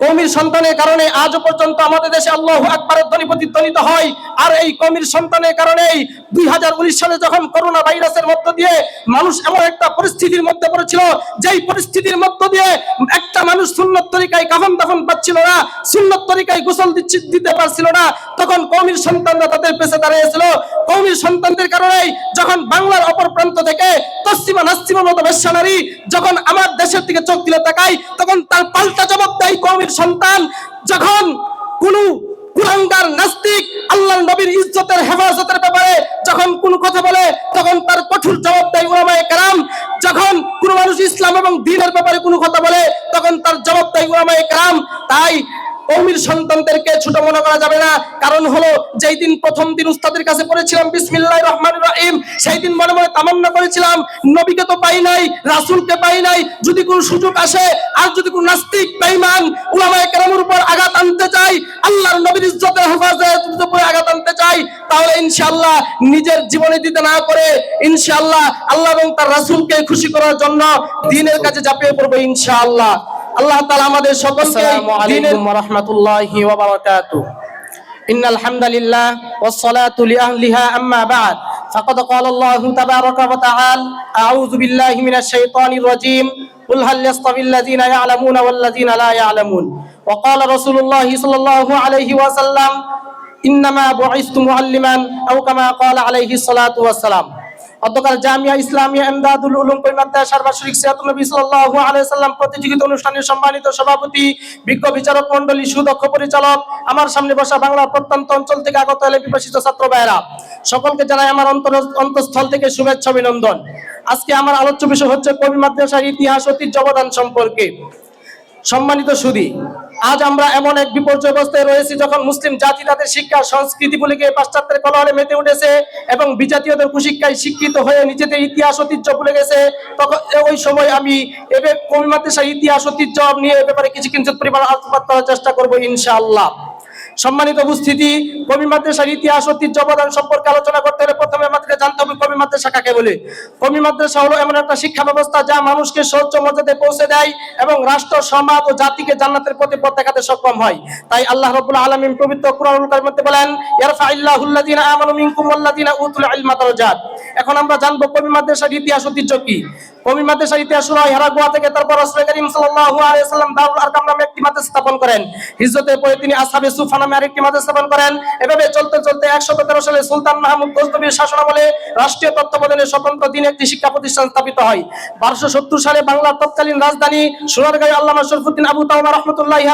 কমির সন্তানের কারণে আজ পর্যন্ত আমাদের দেশে আল্লাহ আকবরের ধ্বনি প্রতিধ্বনিত হয়। আর এই কমির সন্তানের কারণেই দুই হাজার উনিশ সালে যখন করোনা ভাইরাসের মধ্য দিয়ে মানুষ এমন একটা পরিস্থিতির মধ্যে পড়েছিল, যেই পরিস্থিতির মধ্য দিয়ে একটা মানুষ সুন্নত তরিকায় কাফন দাফন পাচ্ছিল না, সুন্নত তরিকায় গোসল দিতে পারছিল না, তখন কমির সন্তানরা তাদের পেছে দাঁড়িয়েছিল। কমির সন্তানদের কারণেই যখন বাংলার অপর প্রান্ত থেকে পশ্চিমা নাস্তিমার মতো বেশ্যা নারী যখন আমার দেশের দিকে চোখ দিলে তাকাই তখন তার পাল্টা জবাব দেয় কমির সন্তান। যখন কোনো কুলাঙ্গার নাস্তিক আল্লাহ নবীর ইজ্জতের হেফাজতের ব্যাপারে যখন কোন কথা বলে, তখন তার কঠোর জবাব দেয় উলামায়ে কেরাম। যখন কোনো মানুষ ইসলাম এবং দ্বীনের ব্যাপারে কোনো কথা বলে, তখন তার জবাব দেয় উলামায়ে কেরাম। তাই কৌমির সন্তানদেরকে ছোট মনে করা যাবে না। কারণ হলো, যেই দিন প্রথম দিন উস্তাদের কাছে পড়েছিলাম, বিসমিল্লাহির রহমানির রহিম, সেই দিন মনে মনে তামান্না করেছিলাম, নবীকে তো পাই নাই, রাসূলকে পাই নাই, যদি কোনো সুযোগ আসে, আর যদি কোনো নাস্তিক, বেঈমান, উলামায়ে কেরামের উপর আঘাত আনতে চাই আল্লাহর নবীর ইজ্জতের হেফাজতের উপরে আঘাত আনতে চাই তাহলে ইনশাআল্লাহ নিজের জীবনে দিতে না করে ইনশাআল্লাহ আল্লাহ এবং তার রাসূলকে খুশি করার জন্য দ্বীনের কাছে ঝাঁপিয়ে পড়ব ইনশাআল্লাহ। আল্লাহ তাআলা আমাদের সকলকে আসসালামু আলাইকুম ওয়া রাহমাতুল্লাহি ওয়া বারাকাতুহু إن الحمد لله والصلاة لأهلها أما بعد فقد قال الله تبارك وتعالى أعوذ بالله من الشيطان الرجيم قل هل يستوي الذين يعلمون والذين لا يعلمون وقال رسول الله صلى الله عليه وسلم إنما بعثت معلما أو كما قال عليه الصلاة والسلام অধ্যকার জামিয়া ইসলামিয়া এমদাদুল উলুম মাদ্রাসার বার্ষিক সিয়াতুল নবী সাল্লাল্লাহু আলাইহি সাল্লাম প্রতিযোগিতা অনুষ্ঠানের সম্মানিত সভাপতি, বিজ্ঞ বিচারক মণ্ডলী, সুদক্ষ পরিচালক, আমার সামনে বসা বাংলা প্রত্যন্ত অঞ্চল থেকে আগত এলে বিভাষিত ছাত্র ভাইয়েরা, সকলকে জানাই আমার অন্তর অন্তঃস্থল থেকে শুভেচ্ছা অভিনন্দন। আজকে আমার আলোচ্য বিষয় হচ্ছে কবি, মাদ্রাসার ইতিহাস, ঐতিহ্য, অবদান সম্পর্কে। সম্মানিত সুদী আজ আমরা এমন এক বিপর্যয় অবস্থায় রয়েছি যখন মুসলিম জাতি তাদের শিক্ষা সংস্কৃতি বলে পাশ্চাত্যের কলহলে মেতে উঠেছে এবং বিজাতীয়দের কুশিক্ষায় শিক্ষিত হয়ে নিজেদের ইতিহাস ঐতিহ্য ভুলে গেছে। তখন ওই সময় আমি এবার কবি মাদ্রাসার ইতিহাস ঐতিহ্য নিয়ে এ ব্যাপারে কিছু কিঞ্চিত পরিমাণ আলোকপাত করার চেষ্টা করব ইনশাআল্লাহ। সম্মানিত উপস্থিতি, কবি মাদ্রাসার ইতিহাস, ঐতিহ্য, অবদান সম্পর্কে আলোচনা করতে হলে প্রথমে আমাদেরকে জানতে হবে কবি মাদ্রাসা কাকে বলে। কবি মাদ্রাসা হলো এমন একটা শিক্ষা ব্যবস্থা যা মানুষকে সহ্য মর্যাদায় পৌঁছে দেয় এবং রাষ্ট্র, সমাজ ও জাতিকে জান্নাতের পথে পথ দেখাতে সক্ষম হয়। তাই আল্লাহ রাব্বুল আলামিন পবিত্র কুরআনুল মধ্যে বলেন, ইয়ারফাইল্লাহুল্লাযিনা আমানু মিনকুম ওয়াল্লাযিনা উতুল ইলমা দারাজাত। এখন আমরা জানব কবি মাদ্রাসার ইতিহাস, ঐতিহ্য কি। কবি মাদ্রাসার ইতিহাস হয় হেরাগুয়া থেকে তারপর রাসূল করিম সাল্লাল্লাহু আলাইহি সাল্লাম দারুল আরকাম নামে একটি মাদ্রাসা স্থাপন করেন। হিজরতের পরে তিনি আসহাবে সুফা নামে আরেকটি মাদ্রাসা স্থাপন করেন। এভাবে চলতে চলতে 113 সালে সুলতান মাহমুদ গজনবীর শাসনামলে রাষ্ট্রীয় তত্ত্বাবধানে স্বতন্ত্র দিন একটি শিক্ষা প্রতিষ্ঠান স্থাপিত 1270 সালে বাংলার তৎকালীন রাজধানী আবু তাওবা রাহমাতুল্লাহি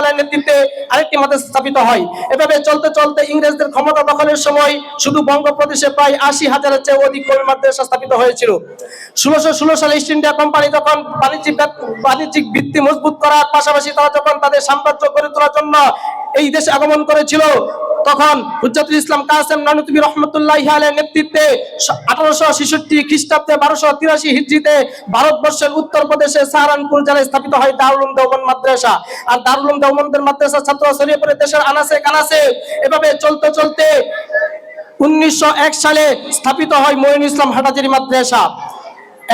আরেকটি মাদ্রাসা স্থাপিত হয়। এভাবে চলতে চলতে ইংরেজদের ক্ষমতা দখলের সময় শুধু বঙ্গপ্রদেশে প্রায় আশি হাজারের চেয়ে অধিক কবি মাদ্রাসা স্থাপিত হয়েছিল। ষোলোশো ষোলো সালে ইস্ট ইন্ডিয়া কোম্পানি যখন বাণিজ্যিক বাণিজ্যিক ভিত্তি মজবুত করার পাশাপাশি তারা যখন তাদের সাম্রাজ্য গড়ে তোলার জন্য এই দেশে আগমন করেছিল, তখন হুজ্জাতুল ইসলাম কাসেম নানুতুবি রহমতুল্লাহ আলের নেতৃত্বে আঠারোশো ছেষট্টি খ্রিস্টাব্দে বারোশো তিরাশি হিজড়িতে ভারতবর্ষের উত্তরপ্রদেশে সাহারানপুর জেলায় স্থাপিত হয় দারুল উলুম দেওবন্দ মাদ্রাসা। আর দারুল উলুম দেওবন্দের মাদ্রাসা ছাত্র ছড়িয়ে পড়ে দেশের আনাসে কানাসে। এভাবে চলতে চলতে উনিশশো এক সালে স্থাপিত হয় মঈন ইসলাম হাটাজারি মাদ্রাসা।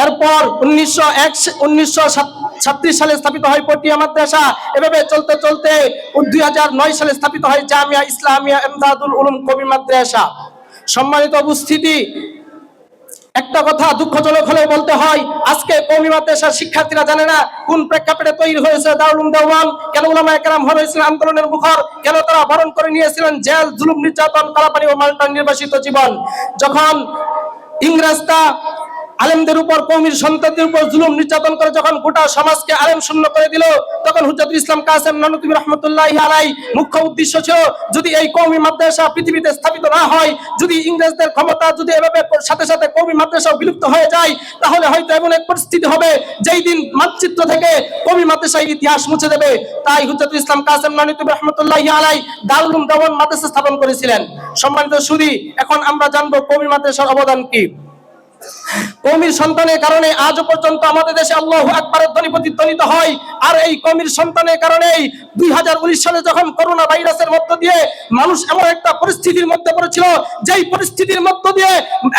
এরপর উনিশশো এক, উনিশশো সালে স্থাপিত হয় পটিয়া মাদ্রাসা। এভাবে চলতে চলতে দুই সালে স্থাপিত হয় জামিয়া ইসলামিয়া এমদাদুল উলুম কবি মাদ্রাসা। সম্মানিত উপস্থিতি, একটা কথা দুঃখজনক হলেও বলতে হয়, আজকে কওমি মাদ্রাসার শিক্ষার্থীরা জানে না কোন প্রেক্ষাপটে তৈরি হয়েছে দারুল দেওয়ান কেন উলামা একরাম হয়েছিলেন আন্দোলনের মুখর? কেন তারা বরণ করে নিয়েছিলেন জেল, জুলুম, নির্যাতন কালাপানি ও মাল্টার নির্বাসিত জীবন? যখন ইংরেজরা আলেমদের উপর কৌমির সন্তানদের উপর জুলুম নির্যাতন করে যখন গোটা সমাজকে আলেম শূন্য করে দিল, তখন হুজ্জাতুল ইসলাম কাসেম নানুতুবি রহমতুল্লাহ আলাই মুখ্য উদ্দেশ্য ছিল, যদি এই কৌমি মাদ্রাসা পৃথিবীতে স্থাপিত না হয়, যদি ইংরেজদের ক্ষমতা যদি এভাবে সাথে সাথে কৌমি মাদ্রাসা বিলুপ্ত হয়ে যায়, তাহলে হয়তো এমন এক পরিস্থিতি হবে, যেই দিন মানচিত্র থেকে কৌমি মাদ্রাসার ইতিহাস মুছে দেবে। তাই হুজ্জাতুল ইসলাম কাসেম নানুতুবি রহমতুল্লাহ আলাই দারুল দমন মাদ্রাসা স্থাপন করেছিলেন। সম্মানিত সুদী এখন আমরা জানব কৌমি মাদ্রাসার অবদান কি। কৌমির সন্তানের কারণে আজও পর্যন্ত আমাদের দেশে আল্লাহ আকবরের ধ্বনি প্রতিধ্বনিত হয়। আর এই কৌমির সন্তানের কারণেই দুই সালে যখন করোনা ভাইরাসের মধ্য দিয়ে মানুষ এমন একটা পরিস্থিতির মধ্যে পড়েছিল, যেই পরিস্থিতির মধ্য দিয়ে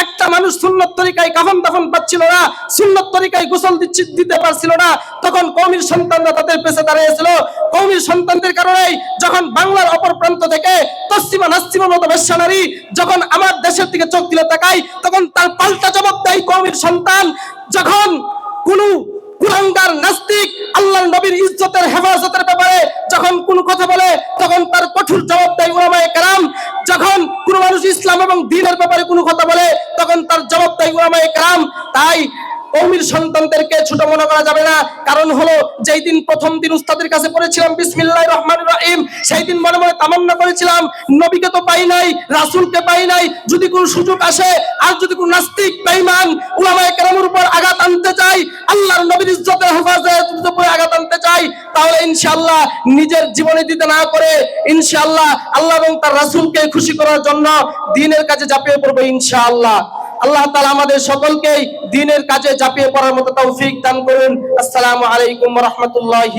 একটা মানুষ সুন্নত তরিকায় কাফন দাফন পাচ্ছিল না, সুন্নত তরিকায় গোসল দিতে পারছিল না, তখন কৌমির সন্তানরা তাদের পেছে দাঁড়িয়েছিল। কৌমির সন্তানদের কারণেই যখন বাংলার অপর প্রান্ত থেকে পশ্চিমা নাস্তিমা মতো বেশ্যানারী যখন আমার দেশের দিকে চোখ দিলে তাকায়, তখন তার পাল্টা জবাব দেয় কৌমির সন্তান যখন কোনো কুরাঙ্গার নাস্তিক আল্লাহর নবীর ইজ্জতের হেফাজতের ব্যাপারে যখন কোন কথা বলে, তখন তার কঠোর জবাব দেয় উলামায়ে কেরাম। যখন কোন মানুষ ইসলাম এবং দ্বীনের ব্যাপারে কোনো কথা বলে, তখন তার জবাব দেয় উলামায়ে কেরাম। তাই কৌমির সন্তানদেরকে ছোট মনে করা যাবে না। কারণ হলো, যেই দিন প্রথম দিন উস্তাদের কাছে পড়েছিলাম বিসমিল্লাহ রহমান রহিম, সেই দিন মনে মনে তামান্না করেছিলাম, নবীকে তো পাই নাই, রাসূলকে পাই নাই, যদি কোনো সুযোগ আসে, আর যদি কোনো নাস্তিক বেঈমান উলামায়ে কেরামের উপর আঘাত আনতে চাই আল্লাহর নবীর ইজ্জতের হেফাজতের উপর আঘাত আনতে চাই তাহলে ইনশাআল্লাহ নিজের জীবনে দিতে না করে ইনশাআল্লাহ আল্লাহ এবং তার রাসূলকে খুশি করার জন্য দ্বীনের কাজে ঝাঁপিয়ে পড়বে ইনশাআল্লাহ। আল্লাহ তালা আমাদের সকলকেই দিনের কাজে ঝাঁপিয়ে পড়ার মতো তৌফিক দান করুন। আসসালামু আলাইকুম রহমতুল্লাহ